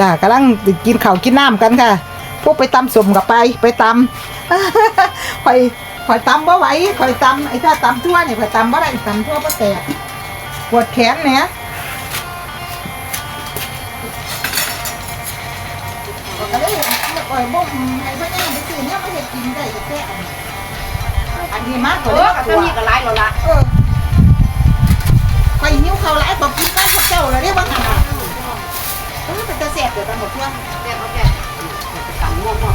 จ้ากำลังกินข้าวกินน้ำกันค่ะ พวกไปตำสมกับไปไปตำคอยคอยตำบ่ไหวคอยตำไอ้ถ้าตำทั่วเนี่ยคอยตำบ่ได้ตำทั่วบ่แตกปวดแขนเนี่ยก็เลยคอยบ่ให้พ่อแม่ไปซื้อเนี่ยมาเฮ็ดกินได้แต่อันนี้อันนี้มากกว่าอกับเลยท่านี้ก็ร้ายแล้วล่ะเออคอยหิ้วเขาวหลายบอกกินก้อนเจ้าเลยเรียกว่าขนา ออเป็นตาแสบเดี๋ยวตำหมดทั่วแก่เอาแก่จะต่ำม่วงม่วง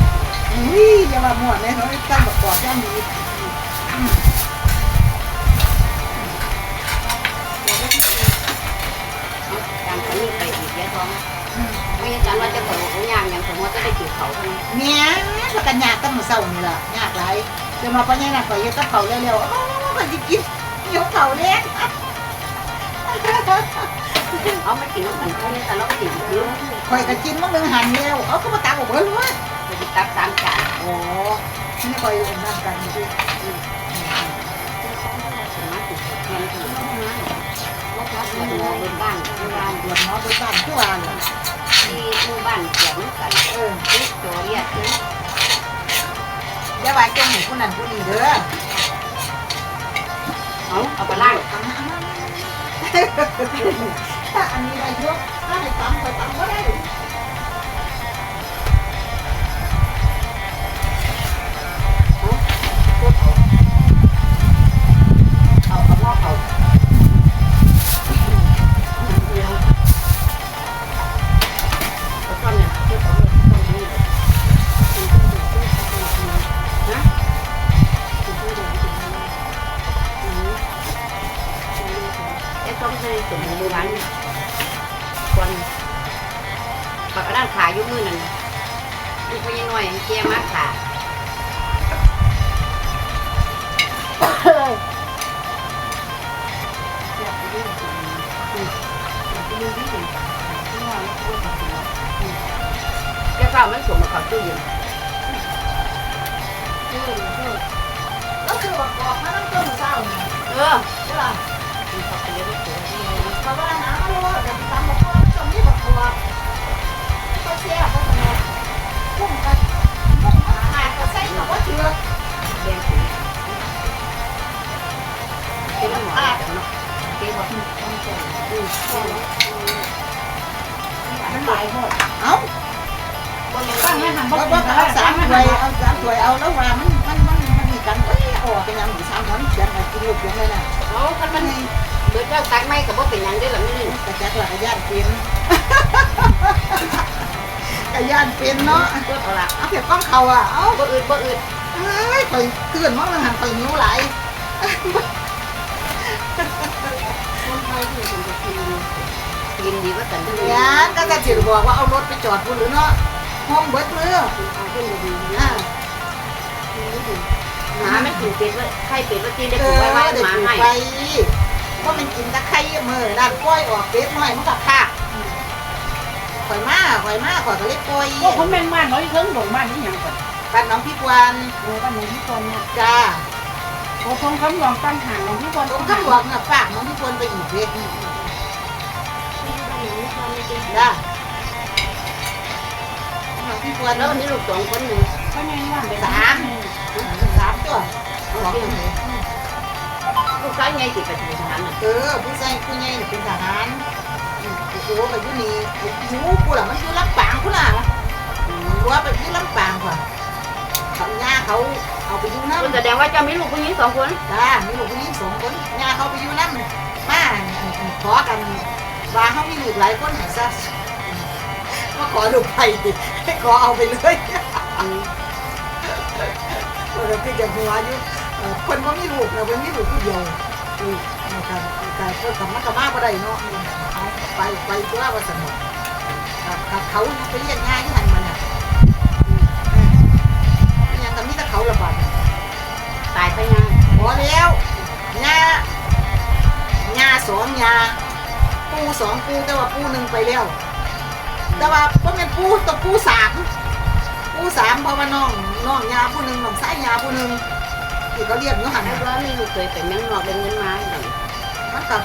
อุ้ยอย่ามาหมดเลยเขาตั้งบอกกอดย่างดีจานคนนี้ไปอีกแย่ท้องไม่งั้นจานว่าจะเปิดหัวยางอย่างสมมติจะได้กินเขาเท่านั้นเนี่ยพากันยากตั้งมือเศร้านี่แหละยากหลายเดี๋ยวมาปัญญาหนักกว่าเยอะกับเขาเร็วๆอ๋อมันจะกินยกเขาเล็ก เอาไม่กินแล้วกันเท่านี้แต่เราก็กินเยอะคอยกันกินมันนึงหันเร็วเอาก็มาตามบอกว่ารู้ว่าจะตักสามจานโอ้นี่คอยนั่งกันดิมาติดเงินถึงรถรับเงินบนบ้านบนบ้านเดือดน้องไปบ้านทุกวันเลยที่หมู่บ้านเกี่ยวกันเออติดตัวเรียกถึงอย่าว่าจงหนูผู้นั้นผู้นี้เด้อเอาเอาไปล่างทำนะ ถ้าอันนี้ได้ยกถ้าให้ตำก็ตำก็ได้เอาเอาหม้อเขา หลายหมดเอาคนยังตั้งไม่ให้ทำทำว่าเอาสามถ้วยเอาสามถ้วยเอาแล้วว่ามันมันมันมันมีกันเอ้ยออกเป็นยังสามวันเขียนมากินลูกเขียนเลยนะเอาคันมันเบิดเจ้าตักไม่กับว่เป็นยังได้หรือไม่นี่กระจักหลักกระยานเป็นกระยานเป็นเนาะเบิดเอาละเอาเก็บก้องเขาอะเอาบ่อืดบ่อืดเอ้ยคอยเตือนมั้งหันคอยนิ้วไหลคนไทยที่เป็นจะกิน กินดีว่าแต่ที่ยานก็จะจิรบอกว่าเอารถไปจอดบนหรือเนาะห้องเบิดมือเอาขึ้นดีดีอ่าหมาไม่กินเป็ดว่าไข่เป็ดว่าตีได้เอปลูอกไว้ไว้เด็กหมาอยู่ให้ไปเพราะมันกินตะไคร้มือด้านก้อยออกเป็ดน้อยมันก็ขาดข่อยมาข่อยมาข่อยก็เลยปล่อยพวกผมแม่นบ้านเขาอีเทิงดงบ้านนี่หยังก่อนบ้านน้องพี่กวนโอ้บ้านหลวงพี่คนเนี่ยจ้าโอ้ทงคำหลวงตั้งห่างหลวงพี่คนตรงข้างหลวงน่ะฝากน้องพี่กวนไปอีกเด็ก จ้าน้องพี่กวนแล้ววันนี้ลูกสองคนหนึ่งเขายังว่างไปสามสามตัวสองตัวลูกชายไงติดไปถึงทหารน่ะเออผู้ชายผู้ใหญ่น่ะเป็นทหารอืมโอ้โหไปอยู่นี่หูกูล่ะมันอยู่ลำปางกูล่ะตัวไปอยู่ลำปางกว่าเขาย่าเขาเอาไปอยู่น้ำคนแสดงว่าเจ้ามีลูกผู้หญิงสองคนจ้ามีลูกผู้หญิงสองคนย่าเขาไปอยู่น้ำมาขอกัน ว่าเขามีลูกหลายคนให้ซะมาขอลูไปดิให้ขอเอาไปเลยเราคือจะหัวอยู่คนว่ามีลูกเราเป็นมีลูกผู้เดียวอืมนะครับแต่คนกับมักกมาบ่ได้เนาะเอาไปไปตัวว่าสนุกกับเขาไปเรียนง่ายที่หันมันอะอืมเออยังกับมีแต่เขาระบาดตายไปยังพอแล้วงางาสองงา ปูสองปูแต่ว่าปูหนึ่งไปแล้ว แต่ว่าก็เป็นปูตัวปูสามปูสามเพราะว่าน้องน้องยาผู้หนึ่งน้องสายยาผู้หนึ่งอีกเขาเรียกเนาะหันเพราะว่ามีลูกเคยเป็นแมงนอกเป็นเงินไม้แบบมันกับ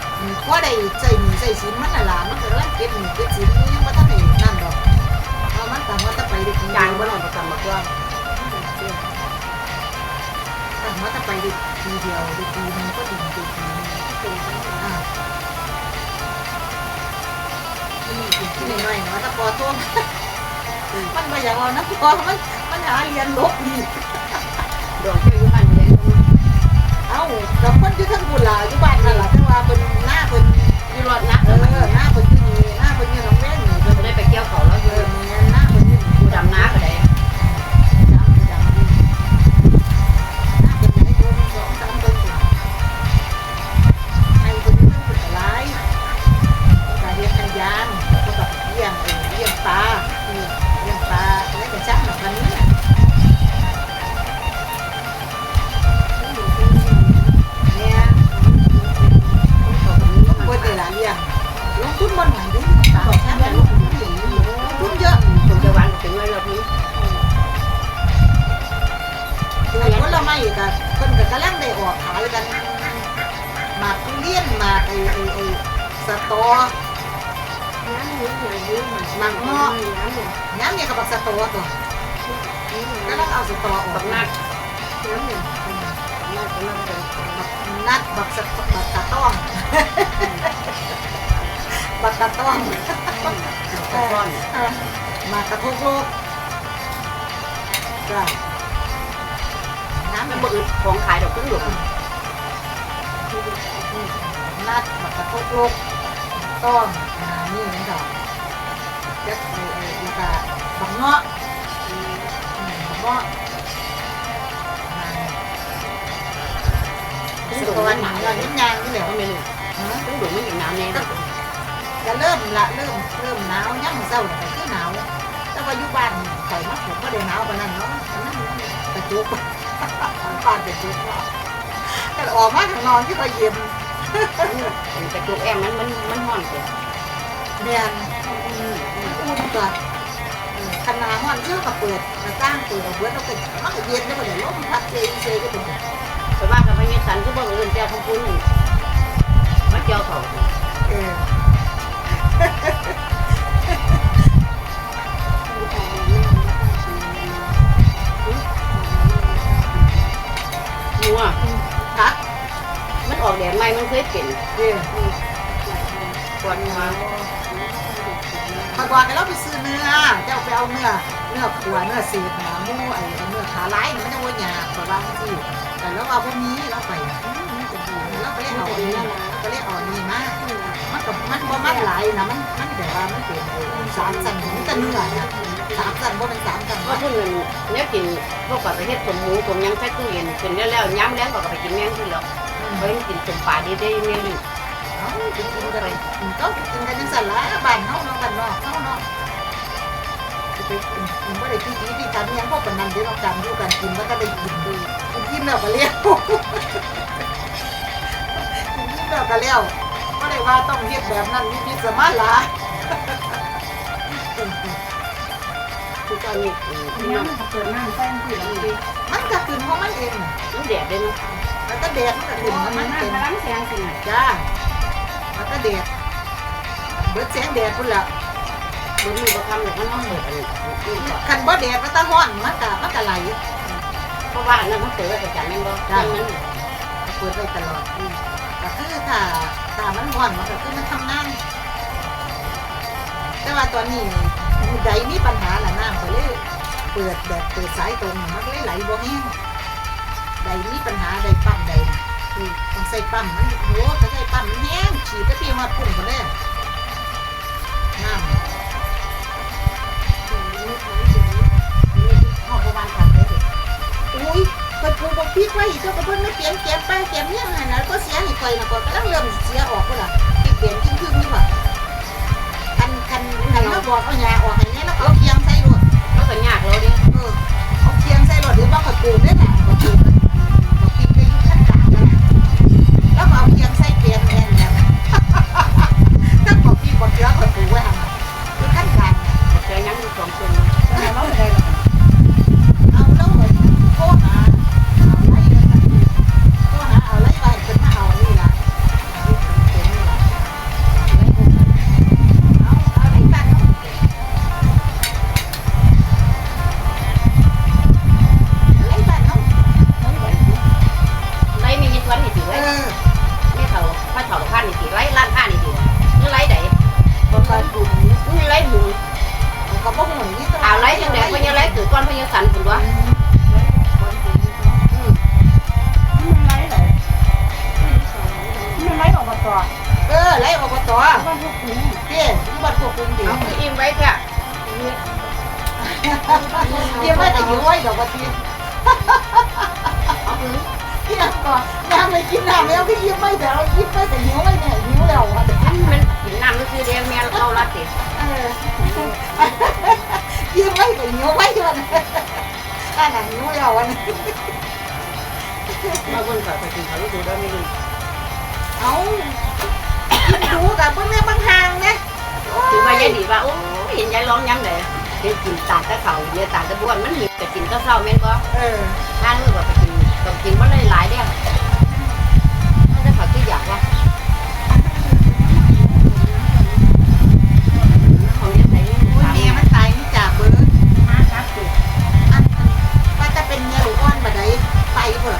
ว่าได้ใจหนีใจสินมันละลามันก็ร่างเก็บหนีเก็บสินยังมาตั้งไต่นั่นดอกเพราะมันต่างว่าจะไปดิจานบ่ได้ประกำมากว่าต่างว่าจะไปดิทีเดียวดิทีนึงก็ดิทีนึง หน่อยๆถ้าพอท่วมมันมาอย่างเรานะพอมันมันหาเรียนลบอีกดวงเชื่ออยู่บ้านเลี้ยงเอ้ากับคนที่ทั้งบุญหลาอยู่บ้านนั่นแหละแต่ว่าเป็นหน้าเป็นอยู่รอดนักเอเลอยหน้าเป็นที่นี่หน้าเป็นที่น้องแม่นี่เป็นจะได้ไปเกี่ยวเขาแล้วอเอยู่อแม่หน้าเป็นที่กูดำน้าก็ได้ด ม่กันคนกับกำลังได้ออกขายกันหมากทุเรียนหมากไอ้ไอ้ไอ้สตอหมากเงาะย้ำเนี่ยกับบักสตอตัวก็ต้องเอาสตอออบักกนันัดกนักนักเป็นนัดบักสตบักตะต้องบักตะต้องกระท่อนหมากกระทกโลกจ้ะ น้ำมันนบ่อึดของขายดอกขึ้นหลวงนัดบักระทกโลกต้องอ่านี่นั่นดอกจักไอ้ไอ้แล้วก็บักเงาะบักเงาะอ่าสตวันหนังเราเน้นยางนี่แหละก็ไม่รู้ฮะขึ้นหลวงไมันอย่างน้ำแน่จะเริ่มละเริ่มเริ่มหนาวย่ำเศร้าแต่คือหนาวแต่ว่าอยู่บ้านข่อยมักผมก็ได้หนาวปานั้นเนาะ กระจุกบ้านกระจุกเนาะแต่ออกมาข้างนอกที่ก็เย็นแต่จุกแอมมันมันมันห่อนเกินเนียนอุ่นตัวขนาดห้อนเชื่อกับเปิดมาสร้งเปิดเอาเบิดเอาไปมันก็เย็นได้บ่ได้ลมพัดเซยเซยก็เป็นไปว่ากับพญาสันก็บ่เอินแก้วของคุณมาเกี่ยวเขาเออ นัวคักมันออกแดดใหม่มันเคยเป็นเออก่อนมาพอบอกให้เราไปซื้อเนื้อเจ้าไปเอาเนื้อเนื้อขัวเนื้อสีหนาหมูไอ้เนื้อขาลายมันจะว่าหยาบกว่าบางที่แต่เราเอาพวกนี้เราไปเราไปเล่นเอาอันนี้ก็เล่นเอาอันนี้มามันกับมันบ่มันหลายนะมันมันแบบว่ามันเป็นสามสันมันจะเนื้อนะ สามสันบ่เป็นสามสันก็พุ่นเนี้ยกินพวกกับไปเฮ็ดสมหมูสมยังใช้ตู้เย็นเป็นแล้วแล้วย้ำแล้วก็ไปกินแมงที่แล้วเฮ้ยกินสมป่าดีได้แมงนี่เอากินกินกันไปก็กินกันยังสั่นละบ้านเฮาเนาะบ้านนอกเฮาเนาะไปกินบ่ได้ที่ที่ที่กันยังพวกกันนั่นเดี๋ยวเราจำอยู่กันกินแล้วก็ได้กินดูกินแล้วก็เลี้ยวกินแล้วก็เลี้ยวไม่ได้ว่าต้องเรียกแบบนั้นมีพิสมาละ คือตอนนี้น้ำเกิดน้ำแป้งที่เราดีมันก็ขึ้นของมันเองมันแดดได้เนาะแล้วก็แดดมันก็ขึ้นของมันน้ำเองพลังแสงสิน่ะจ้าแล้วก็แดดเบิดแสงแดดพุ่นละบนมือประคำแต่ก็น้องเปิดอันนี้คันบ่แดดมันตะฮ้อนมันก็มันก็ไหลเพราะว่าอันนั้นมันเปิดประจำแม่นบ่จังมันเปิดไว้ตลอดก็คือถ้าถ้ามันฮ้อนมันก็คือมันทำงานแต่ว่าตอนนี้ ใดมีปัญหาละน้ำก็เลยเปิดแบบเปิดสายตรงมันก็เลยไหลบ่แห้งใดมีปัญหาใดปั๊มใดน่ะอืมต้องใส่ปั๊มมันโหถ้าใส่ปั๊มมันแห้งฉีดไปพี่ฮอดพุ่นก็เลยน้ำห้องประมาณกันเลยอุ้ยไปปลูกบักพริกไว้อีกเจ้าก็เพิ่นไม่เก็บเก็บไปเก็บเนี่ยไงนะก็เสียให้ไปนะก็กำลังเริ่มเสียออกก็ล่ะพริกเปลี่ยนขึ้นขึ้นนี่ว่ะคันคันคันเราบอกเอาหญ้าออกให้ เนี่ยแล้วก็เอาเคียงใส่รถแล้วก็ยากเราดิ ออไล่อบตบ้านพวกคุณเจ้ที่บ้านพวกคุณดิเอาคืออิ่มไว้ค่ะเยี่ยมไว้แต่หิวไว้ดอกกระเทียมเอาคือเที่ยงก่อนยามไม่กินน้ำแล้วก็ยิ้มไม่แต่เรายิ้มไม่แต่หิวไม่เนี่ยหิวแล้วอะอันมันกินน้ำก็คือเดียวแม่เราละติเออยิ้มไม่แต่หิวไม่วันอันนั้นหิวแล้ววันมาเบิ่งก่อนไปกินเขาดูได้ไม่ดีเอา ดูกับเพื่อแม่บางทางนะคือว่ายายดีว่าโอ้เห็นยายร้องย้ำเลยเห็นกินตากตะเขาเนี่ยตากตะบ้วนมันหิวแต่กินก็เศร้าแม่นบ่เออถ้าเมื่อก่อนไปกินต้องกินมันหลายๆเด้อมันจะผักที่อยากว่าของเนี่ยใส่นี่โอ้ยมันตายนี่จากเบิร์ดมาครับอันว่าจะเป็นเมียหลูกอ้อนบัดใดไปเผื่อไ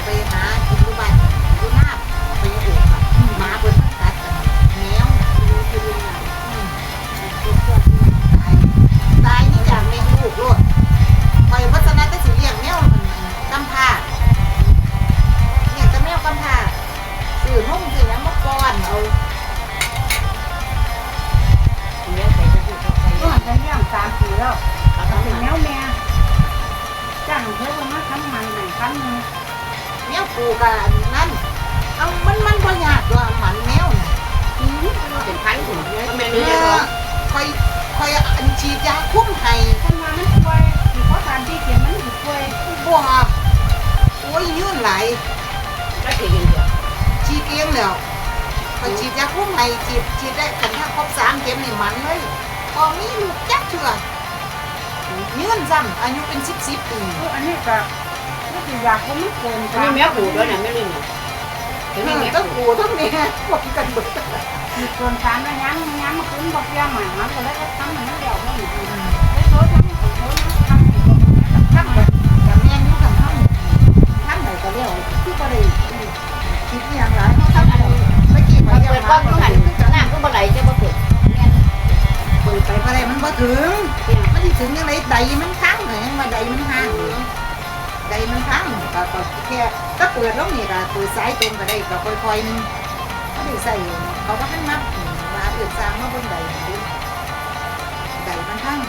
คอยฉีดยาคุ้มไห้ฉีดฉีดได้กันถ้าครบสามเข็มนี่มันเลยพอมีลูกจักเถื่อยืนซ้ำอายุเป็นสิบสิบปีออันนี้ก็ก็คือยาเขาไม่เกินมีแมวปูด้วยนะไม่ลืมนะเอเดี๋ยวมีอแมวต้องปูต้องเนี่ยพวกกันเบิดมีเกินสารนะย้ำย้ำมาขึ้นบอกยาหมามันก็เลยก็ทำให้มันเดียวมันไม่โทษทำให้โทษทำให้ทำแบบกับแม่นอยู่กับทำทำไหนก็เรียกคือบ่ได้คิดอย่างไรเขาทำ ปมาเรียเปิดกกล้ว่าองทุกหันหน้าก็บ่ไหลจะบ่เปิดเปิดไปอะไรมันบ่ถึงเนี่ยมันสิถึงยังไงใดมันค้างเหรอยังมาใดมันห่างใดมันค้างก็ก็แค่ก็เปิดลงนี่ก็เปิดสายตรงก็ได้ก็ค่อยๆนึงก็ได้ใส่เขาก็ให้นับมาเปิดสร้างมาบนใดดูใดมันค้าง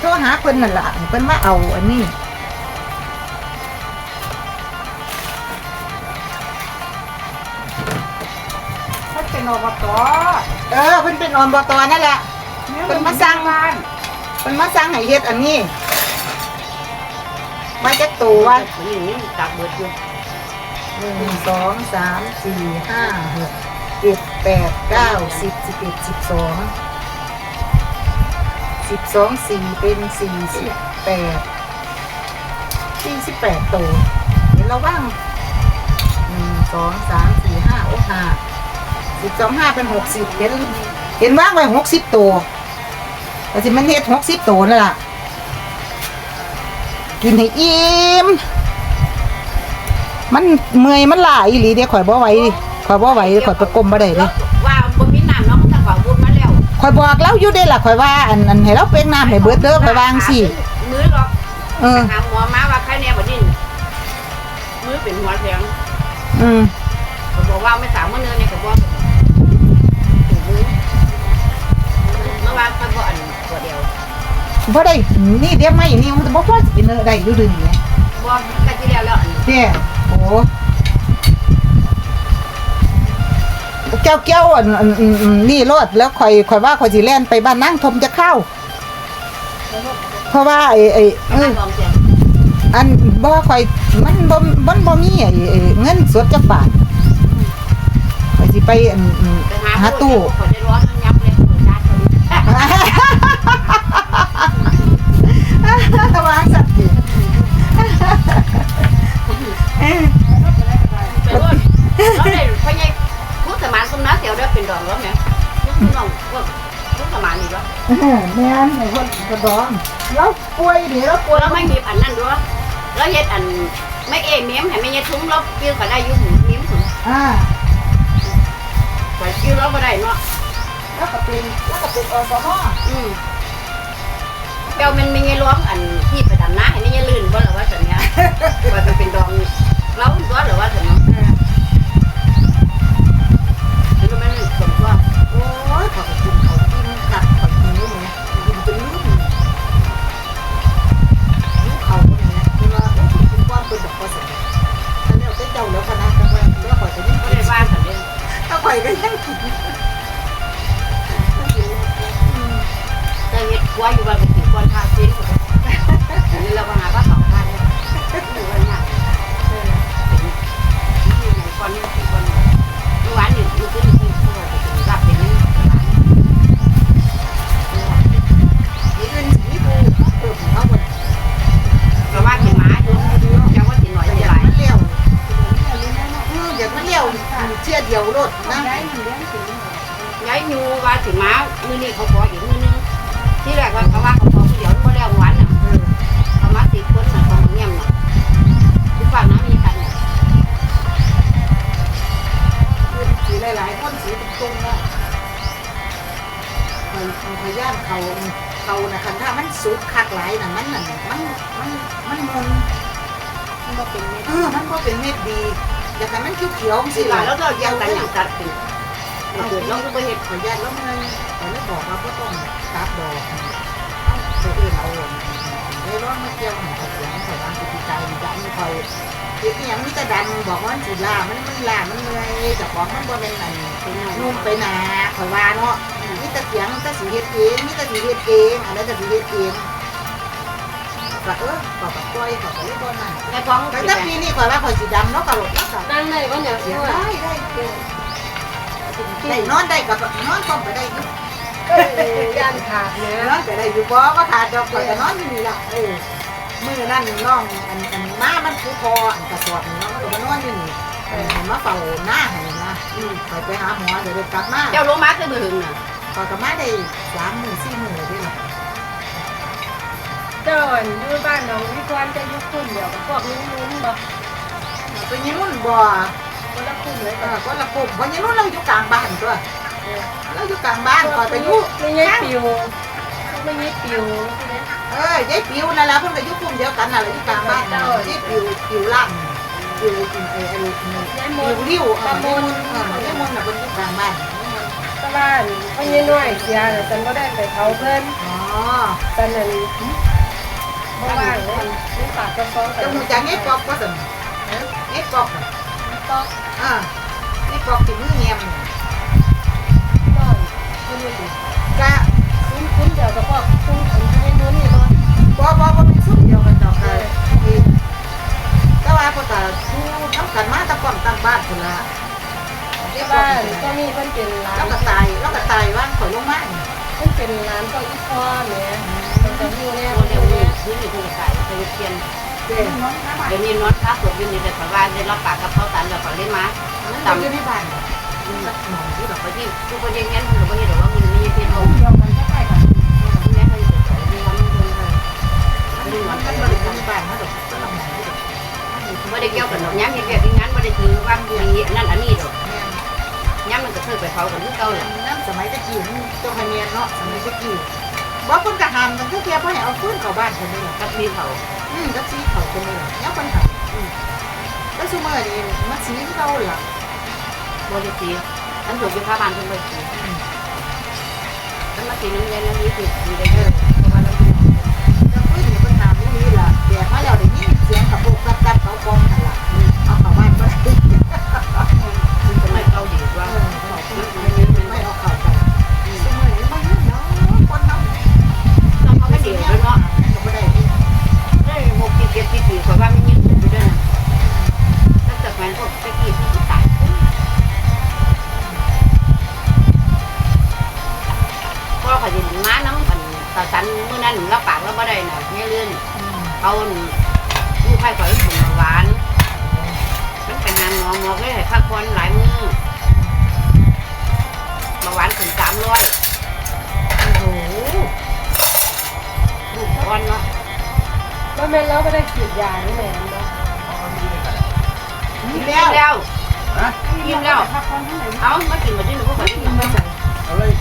โทรหาเพิ่นนั่นล่ะเพิ่นมาเอาอันนี้เขาเป็นอบตเออเพิ่นเป็นอบตนั่นแหละเป็นมาสร้าง บ้านเพิ่นมาสั่งให้เฮ็ดอันนี้มาจากตัวว่านี่นี่ตากเบิดอยู่หนึ่งสองสามสี่ห้าหกเจ็ดแปดเก้าสิบสิบเอ็ดสิบสอง สิบสองสี่เป็นสี่สิบแปดสี่สิบแปดตัวเห็นเราบ้างหนึ่งสองสามสี่ห้าโอ้ห้าสิบสองห้าเป็นหกสิบเห็นเห็นว่างไว้หกสิบตัวแต่สิมันเฮ็ดหกสิบตัวนั่นล่ะ กินให้อิ่มมันเมื่อยมันหลายอีหลีเด้ข่อยบ่ไหวข่อยบ่ไหวข่อยไปกลมบ่ได้เด้ว่ อยบอกแล้วอยู่เด้ล่ะข่อยว่าอันอันให้เราเป้งน้ำให้เบิดเด้อข่อยวาจั่งสิมือหรอกเออหาหมอมาว่าใครแน่บ่ดิ้นมือเป็นหัวแทงอืมเขาบอกว่าไม่สามมื้อเนื้อเนี่ยก็บ่ถูกมือเมื่อวานเขาบ่อันตัวเดียวบ่ได้นี่เดี๋ยวไม่นี่มันบ่พอสิกินเด้อได้อยู่ดึงนี่บ่กันที่แล้วแล้วอันเด้โอ้ เจ้าเกี้ยวอันอันอันอันนี่รถแล้วข่อยข่อยว่าข่อยสิแล่นไปบ้านนางทมจะเข้า เพราะว่าไอ้ไอ้เอมาอลองเสียงอันบ่ค่อยมันบ่มันบ่มีไอ้ไอ้เงินสดจักบาทไปสิไปอันอันไปหาหาตู้ขอได้ร้อนมันยับเลยเปิดด้านคนวางสั ยวได้เป็นดอกแล้วแม่ผู้น้องพวกผู้สมานนี่วะแม่นไอ้คนกระดองแล้วป่วยนี่แล้วป่วยแล้วไม่มีอันนั้นด้วยแล้วเฮ็ดอันไม่เอเมียมให้ไม่เฮ็ดทุ่งแล้วปิ้วก็ได้อยู่หมูเมียมถุงอ่าปล่อยคิวแล้วบ่ได้เนาะแล้วก็เป็นแล้วก็เป็นอสมอืมเจ้ามันไม่ไงร้องอันที่ไปดำน้าให้ไม่ไงลื่นบ่หรือว่าสัญญาว่าจะเป็นดองเล้าตัวหรือว่าสัญญา มันพยายามเขาเขานะคันถ้ามันสุกคักหลายน่ะมันน่ะมันมันมันมุนมันบ่เป็นเม็ดเออมันก็เป็นเม็ดดีอยากให้มันเขียวๆสิสิหลาล่ะยแล้วก็ยังกันอย่างตัดขึ้นเกิดน้องก็บ่เฮ็ดขออนุญาตแล้วมันขอเลยบอกว่าก็ต้องตัดดอกเอาตัวเองเอาได้ร้อนมาเกี่ยวของเขาเสียงใส่บ้านติดใจจะมีคอยเด็กอย่างนี้จะดันบอกว่ามันสิล่ามันมันล่ามันเมื่อยแต่ของมันบ่เป็นอันเป็นหน่อยนุ่มไปหนาคอยว่าเนาะ นี่ตะเสียงตะสีเฮ็ดเองนี่ตะสีเฮ็ดเองอะไรตะสีเฮ็ดเองก็เออก็กับกล้วยก็กับเล็กบ่นั่นในท้องแต่ถ้าปีนี้คอยว่าคอยสีดำเนาะกระโดดแล้วก็นั่งได้บ่เนี่ยเสียงได้ได้ได้นอนได้กับนอนต้องไปได้อยู่ย่านขาดเนี่ยนอนไปได้อยู่บ่ว่าขาดดอกคอยก็นอนอยู่นี่ล่ะเออมื้อนั้นน้องอันอันมามันคือพออันกระสอบนี่เนาะมันก็มานอนอยู่นี่เออมาเฝ้าหน้าให้นะอืมคอยไปหาหมอเดี๋ยวเดี๋ยวกลับมาเจ้าลงมาคือมือหึงน่ะ คอยกลับมาได้สามหมื่นสี่หมื่นด้วยล่ะเจ้าอยู่บ้านน้องวิกรจะยุคคุณเดียวกับพวกนู้นๆบ่เป็นยังนุ่นบ่คนละคุณเลยเออก็ละกลุ่มเพราะยังนุ่นเราอยู่กลางบ้านตัวเราอยู่กลางบ้านคอยไปอยู่ไม่ใช่ปิวไม่ใช่ปิวเอ้ยยายปิวนั่นแหละเพิ่นก็อยู่กลุ่มเดียวกันน่ะแหละอยู่กลางบ้านน่ะยายปิวปิวล่างปิวกินไอ้ไอ้นี่ยายมปินวริ้วเออยายมนเออยายมนน่ะเพิ่นอยู่กลางบ้าน ตะบ้านพ่อใหญ่น้อยเสียแต่ฉันก็ได้ไปเผาเพิ่นอ๋อตอนนั้นบ่ว่างเลยนี่ปากกระฟองเจ้าหูจักยายปอกบ่ซั่นยายปอกน่ะก็อ่ายายปอกที่มือแงมนอนไม่รู้ดิกะคุ้นคุ้นเดียวกับพวกคุ้นคนให้นู้นนี่บ่บ่บ่บ่เป็นสุดเดียวกันดอกค่ะที่แต่ว่าเพิ่นก็อยู่นำกันมาแตะก่อนตั้งบ้านพุ่นล่ะ ที่บ้านก็มีเพิ่นเป็นร้าแล้วนก็ตายแล้วก็ตายว่างข่อยลงมานเพิ่นเป็นร้านก็อีพ่อแม่เพิ่นก็อยู่แน่เดีเดียววเนี่นี่ยซื้อนี่ถูกใส่ไปเทียนเด้เดี๋ยวนี้นอนค้าสดอยู่นี่แต่ถว่าได้รับปากกับเขาตันแล้วก็เลยมามันตำอยู่ในบ้านนี่อืมหนองที่ดอกปที่ทุกคนยังงั้นหรือว่าเห็นว่ามันมีเพียงเอาเดียวกันก็ใช่ค่ะแม่เขาอยู่สวยมีวันนึงเลยมันมันมันบ่ได้อยู่ในบ้านเขาดอกไม่ได้เกี่ยวกับดอกย้ำเห็นแบบนี้งั้นไม่ได้ถือว่ามีนั่นอันนี้ดอกแม่น ย้ำมันก็เคยไปเผากันที่เก่าแหละน้ำสมัยตะกี้มันเจ้าพเนียนเนาะสมัยตะกี้บ่เพิ่นก็ห้ามตั้งแต่เที่ยบ่ให้เอาฟืนเข้าบ้านเพิ่นนี่ล่ะกับมีเขาอืมกับสีเขาเพิ่นนี่ล่ะยังเพิ่นห้ามอืมแล้วซุมื้อนี้มันสีเก่าล่ะบริสีอันถูกอยู่ข้าบ้านเป็นบริสีอืมมันมาสีน้ำเย็นน้ำนี้คือมีได้เยอะเพราะว่าเราแล้วฟืนนี่เพิ่นห้ามอยู่นี่ล่ะแดกมาแล้วได้ยินเสียงกระโปกกับกับเขากองนั่นล่ะอืมเอาเข้าบ้านบ่ได้คือสมัย เก่าดีว่าฉันเอาไมื้อนี้บ่ยินเนาะคนเฮาต้องเขาไม่เดียวด้วยเนาะก็บ่ได้ได้หกปีเจ็ดปีปีกว่าว่ามันยืนขึ้นอยู่ด้วยนะถ้าเกิดมันพวกตะกี้ที่ตายพ่อเขาจะม้าน้ำกันต่อสันเมื่อนั้นเราปากเราบ่ได้น่ะเนี่เลื่อนเขาลูกไผ่ข่อยถุงหวานมันเป็นนางงอมอกเลยให้พักผ่อนหลายมือเบาหวานถึงสามร้อยโอ้โหลูกอ่อนเนาะบ่แม่นเราก็ได้ฉีดยานี่แหละเนาะมีกินแล้วแล้วมีอิ่มแล้วเอามากินมาที่หนูกเขาที่กินมาใส่เอาเลย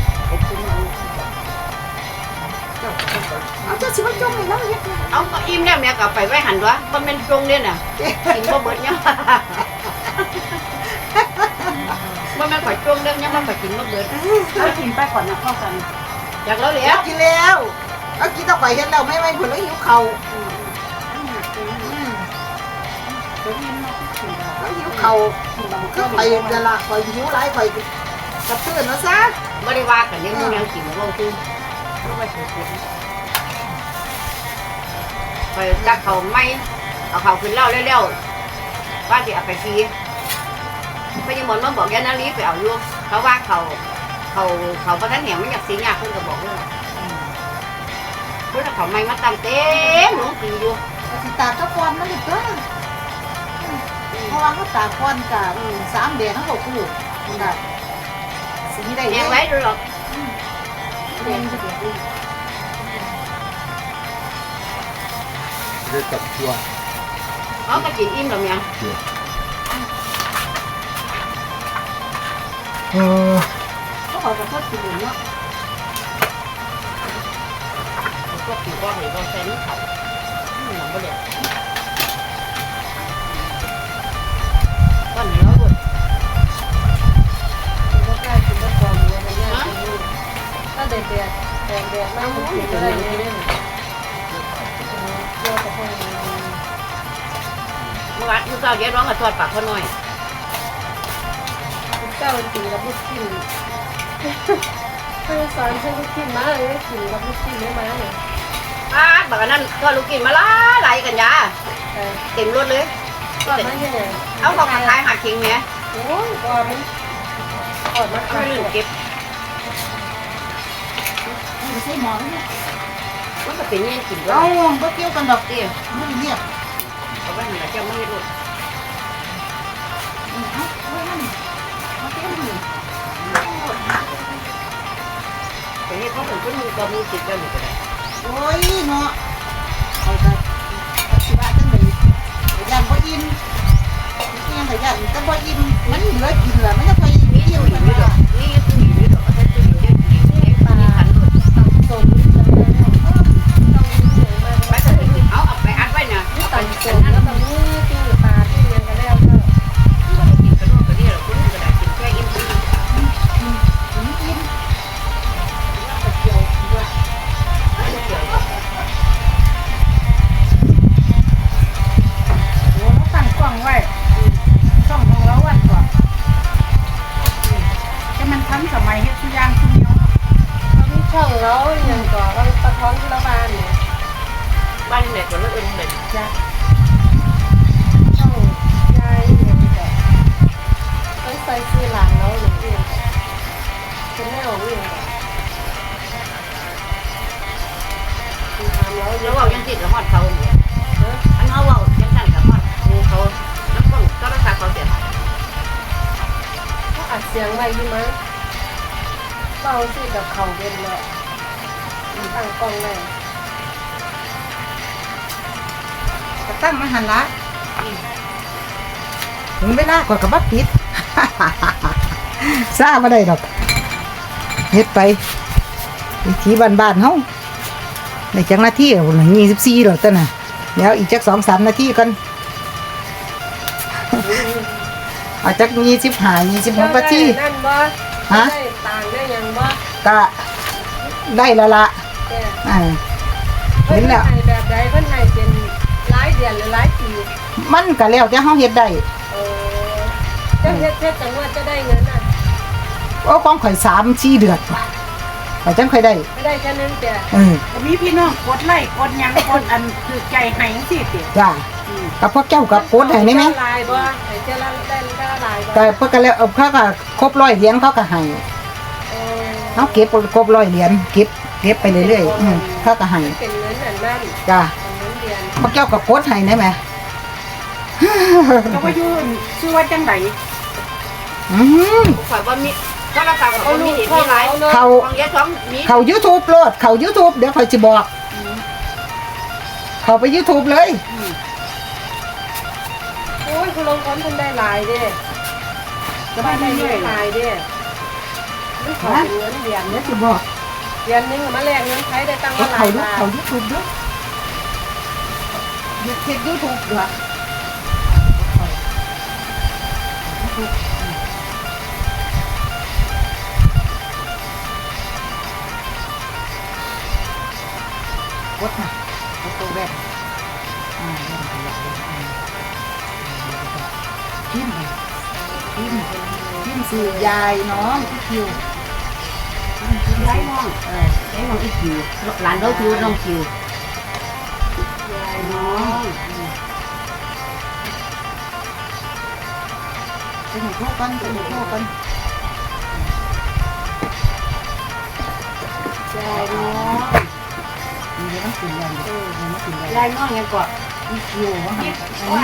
เอาจ้าสิมาจมให้เราเฮ็ดนะเอาก็อิ่มแล้วแม่ก็ไปไว้หันวะมันเป็นตรงเนี่ยน่ะกินบ่เบิดเนี่ย มันไม่ข่อยตรงเด้อเนี่ยมันข่อยกินบ่เบิดเอากินไปก่อนนะพ่อกันอยากแล้วแหแล้ล้ววกินแล้วเอากินตะไคร้เฮ็ดแล้วไม่ไม่เพิ่นเลยหิวเข่าอันนี้เป็นอืมตัวนี้มันกินได้แล้วหิวเข่าคือไปเดี๋ยวละข่อยหิวหลายข่อยกระเตื้อนนะซะบ่ได้ว่ากันเนี่ยมึงยังกินบ่คือไปจักเขาไม่เอาเขาขึ้นเหล้าเร็วๆว่าสิเอาไปฟรี พยามนมาบอกยานาลีไปเอาอยู่เขาว่าเขาเขาเขาบ่ทันเหี่ยวมันอยากสิยากเพิ่นก็บอกว่าเพิ่นเอาเขาไม่มาตำเต็มหลวงปีอยู่ก็สิตากตะกอนมันนี่เด้อเพราะว่าเขาตากก่อนกะสามเดือนเขาก็กู้น่ะสิได้แม่เด้ไว้ดูหรอกเรียนจะเดี๋ยวนี้เลือดกับตัวเขาก็กินอิ่มแล้วแม่ เออเขาขอกับทดกินเนาะพวกผิวว่าหรือว่าแฟนเขาหนังบ่เด็ดก้อนเหนียวหมดก็ใกล้กินก็พอเลยนะเนี่ยถ้าแดดแดดแดดแดดน้ำมันกินได้เลยเนี่ยเยวกับพวกนี้เมื่อวานเมื่อเช้าเย็นร้องกับทอดปากเขาหน่อย เจ้าตีกับลูกกินเพื่อสอนฉันลูกกินมาเลยกินกับลูกกินไม่มาเลยอ้าบักอันนั้นก็ลูกกินมาละหลายกันยาแต่เต็มรถเลย ก็ไม่ใช่เนี่ยเอาเขามาขายหาเคิงเนี่ยโอ้ยก่อนมันก่อนมันเอาขาไปยลืมเก็บไม่ใช่หมอนี่มันก็เป็นเงี้ยกินด้วเอายบ่เกี่ยวกันดอกเตี้ยมันเงียบเอาไปหันหลังเจ้าไม่ให้รถเอาไว้นั่น แต่นี่เขาเป็นคนมีความมีจิตแล้วหนูก็ได้โอ้ยเนาะเอาแต่สิว่าจังได๋ยันบ่อิ่มยังก็ยันแต่บ่อิ่มมันเหลือกินล่ะมันจะไปมีเที่ยวยู่กันนี่ดว่าอ สิกับเขาเป็นเลยตั้งกล้องเลยก็ตั้งมาหันละถึงเวลาก็กระบักปิดซาบ่ได้ดอกเฮ็ดไปวิธีบ้านๆเฮาในจังนาทีเอาหนึ่งยี่สิบสี่ดอกต้นน่ะเดี๋ยวอีกจักสองสามนาทีก่อนเอาจักยี่สิบห้ายี่สิบหกนาที่ฮะ ก็ได้และละแต่อ่าเพิ่เห็นนแล้ว ให้แบบใดเพิ่นให้เป็นหลายเดือนหรือหลายปีมันก็แล้วแต่เฮาเฮ็ดได้เออเจ้าเฮ็ดเฮ็ดจังว่าจะได้เงินน่ะโอ้ของข่อยสามสี่เดือนว่ะข่อยจังค่อยได้ไม่ได้แค่นั้นแต่เออมีพี่น้องกดไลค์กดหยังกดอันคือใจให้สิติจ้ากับพวกเจ้ากับโพสต์ให้ได้ไหมลายบ่ให้เจ้าละได้ได้ลายบ่แต่เพื่อก็แล้วเอาเขาก็ครบร้อยเหรียญเขาก็ให้เออ เขาเก็บครบร้อยเหรียญเก็บเก็บไปเรื่อยๆอืมเขาก็ให้เป็นเงินอันนั้นจ้าเป็นเงินเดือนพวกเจ้ากับโพสต์ให้ได้ไหมก็ว่าอยู่ชื่อว่าจังไดอืม ข่อยว่ามีก็รักษาเขามีมีหลายเขา ของยายท้องมีเขา YouTube โลดเขา YouTube เดี๋ยวข่อยจะบอก เขาไป YouTube เลย โอ้ยคุณลงคนเพิ่นได้หลายเด้ก็บ้าไม่นได้ได้เรื่เงิอยนตายเด้ ไม่ขอเป็นเงินเดือนเดี๋ยวจะบอกเดือนนึงมาแลกเงินใช้ได้ตั้งเขามาหลายดูบาทเขายูทูบด้วยยูทูบยูทูบด้วยกดนะกดตัวแรกอ่าเรื่องขยะเลยอ่าพิมพ์พิมพ์พิมพ์สื่อยายน้องพี่คิว ย้ายน้องเออย้ายน้องอีคิวหลานเราคิวน้องคิวยายน้องสนุกโลกกันสนุกโลกกันยายน้องมีเดี๋ยวมันขึ้นแล้วเออเดี๋ยวมันขึ้นแล้วยายน้องยังกอดมีคิวว่าหั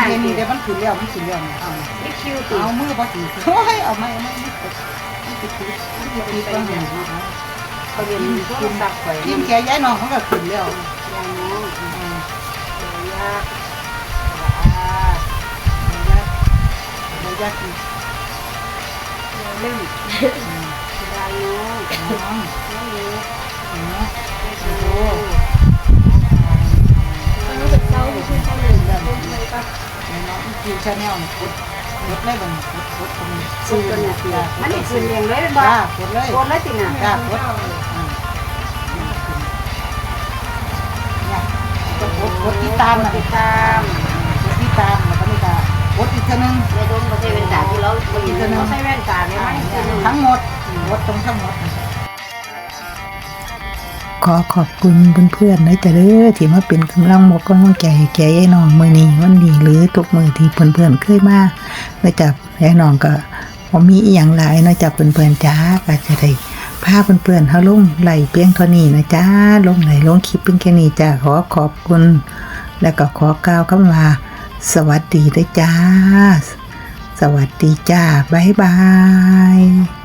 นอันนี้เดี๋ยวมันขึ้นแล้วมันขึ้นแล้วเอาอีคิวติเอามือบ่ถือโอ้ยเอาไม่เอาไม่ไม่ติดไม่ติดติดไม่ติดติดก็หัน เขาเรียนโทรศัพท์ไปยิ้มแกย้ายน้องเขาก็ขึ้นแล้วยายน้องยากยากยากกินเล่นยายน้องน้องน้องเล็กเนาะโอ้โหมันรู้สึกเศร้าที่ชื่นชมเลยแบบไม่ปะน้องคิวชาแนลกดกดเลยบังกดกดตรงซื้อตัวเนี่ยมันนี่คืนเลี้ยงเลยเป็นบ้าจ้ากดเลยโกนเลยติน่ะจ้ากดเตามนะติดตามติดตามแล้วก็ไม่ตากดอีกทีนึงในดงประเทศเป็นตาที่เราไม่ยินเขาใช้แว่นตาเนี่ยมันคือหนึ่งทั้งหมดกดตรงทั้งหมด ขอขอบคุณเพื่อนๆนะจ๊ะเด้อที่มาเป็นกำลังมกกำลังใจแก่ยายน้องมือนี้วันนี้หรือทุกมือที่เพื่อนๆเคยมานะจ๊ะยายน้องก็บ่มีอีหยังหลายนะจ๊ะเพื่อนๆจ้าก็จะได้พาเพื่อนๆเฮาลงไหลเพียงเท่านี้นะจ๊ะลงไหลลงคลิปเพียงแค่นี้จ้าขอขอบคุณ แล้วก็ขอกล่าวคำว่า สวัสดีด้อจ้า สวัสดีจ้า บ๊ายบาย